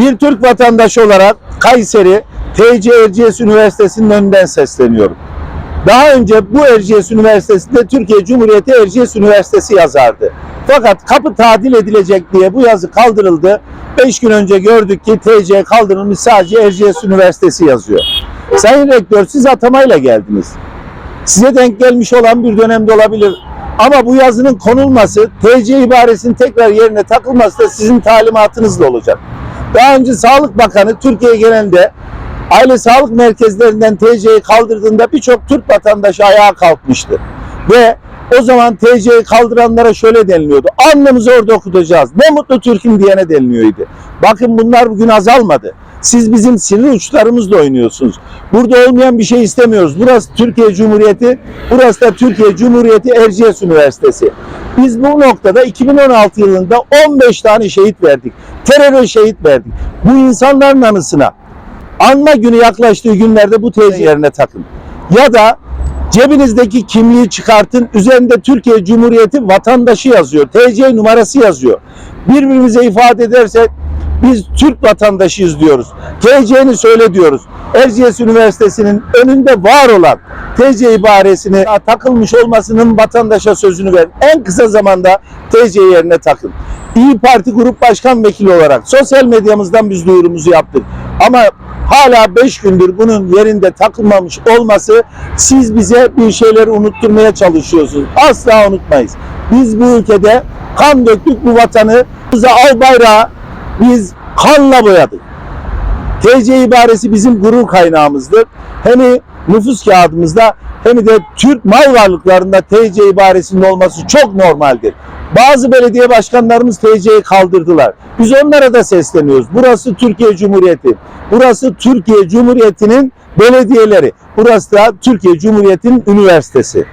Bir Türk vatandaşı olarak Kayseri TC Erciyes Üniversitesi'nin önünden sesleniyorum. Daha önce bu Erciyes Üniversitesi'nde Türkiye Cumhuriyeti Erciyes Üniversitesi yazardı. Fakat kapı tadil edilecek diye bu yazı kaldırıldı. 5 gün önce gördük ki TC kaldırılmış sadece Erciyes Üniversitesi yazıyor. Sayın Rektör siz atamayla geldiniz. Size denk gelmiş olan bir dönemde olabilir. Ama bu yazının konulması, TC ibaresinin tekrar yerine takılması da sizin talimatınızla olacak. Daha önce Sağlık Bakanı Türkiye genelinde aile sağlık merkezlerinden TC'yi kaldırdığında birçok Türk vatandaşı ayağa kalkmıştı. Ve o zaman TC'yi kaldıranlara şöyle deniliyordu. Alnımızı orada okutacağız. Ne mutlu Türk'üm diyene deniliyordu. Bakın bunlar bugün azalmadı. Siz bizim sinir uçlarımızla oynuyorsunuz. Burada olmayan bir şey istemiyoruz. Burası Türkiye Cumhuriyeti, burası da Türkiye Cumhuriyeti Erciyes Üniversitesi. Biz bu noktada 2016 yılında 15 tane şehit verdik. Teröre şehit verdik. Bu insanların anısına anma günü yaklaştığı günlerde bu tezi yerine takın. Ya da cebinizdeki kimliği çıkartın. Üzerinde Türkiye Cumhuriyeti vatandaşı yazıyor. TC numarası yazıyor. Birbirimize ifade edersek biz Türk vatandaşıyız diyoruz. TC'ni söyle diyoruz. Erciyes Üniversitesi'nin önünde var olan TC ibaresini takılmış olmasının vatandaşa sözünü ver. En kısa zamanda TC yerine takın. İyi Parti Grup Başkan Vekili olarak sosyal medyamızdan biz duyurumuzu yaptık. Ama hala 5 gündür bunun yerinde takılmamış olması siz bize bir şeyleri unutturmaya çalışıyorsunuz. Asla unutmayız. Biz bu ülkede kan döktük bu vatanı. Bize al bayrağı biz kanla boyadık. TC ibaresi bizim gurur kaynağımızdır. Hem nüfus kağıdımızda hem de Türk mal varlıklarında TC ibaresinin olması çok normaldir. Bazı belediye başkanlarımız TC'yi kaldırdılar. Biz onlara da sesleniyoruz. Burası Türkiye Cumhuriyeti. Burası Türkiye Cumhuriyeti'nin belediyeleri. Burası da Türkiye Cumhuriyeti'nin üniversitesi.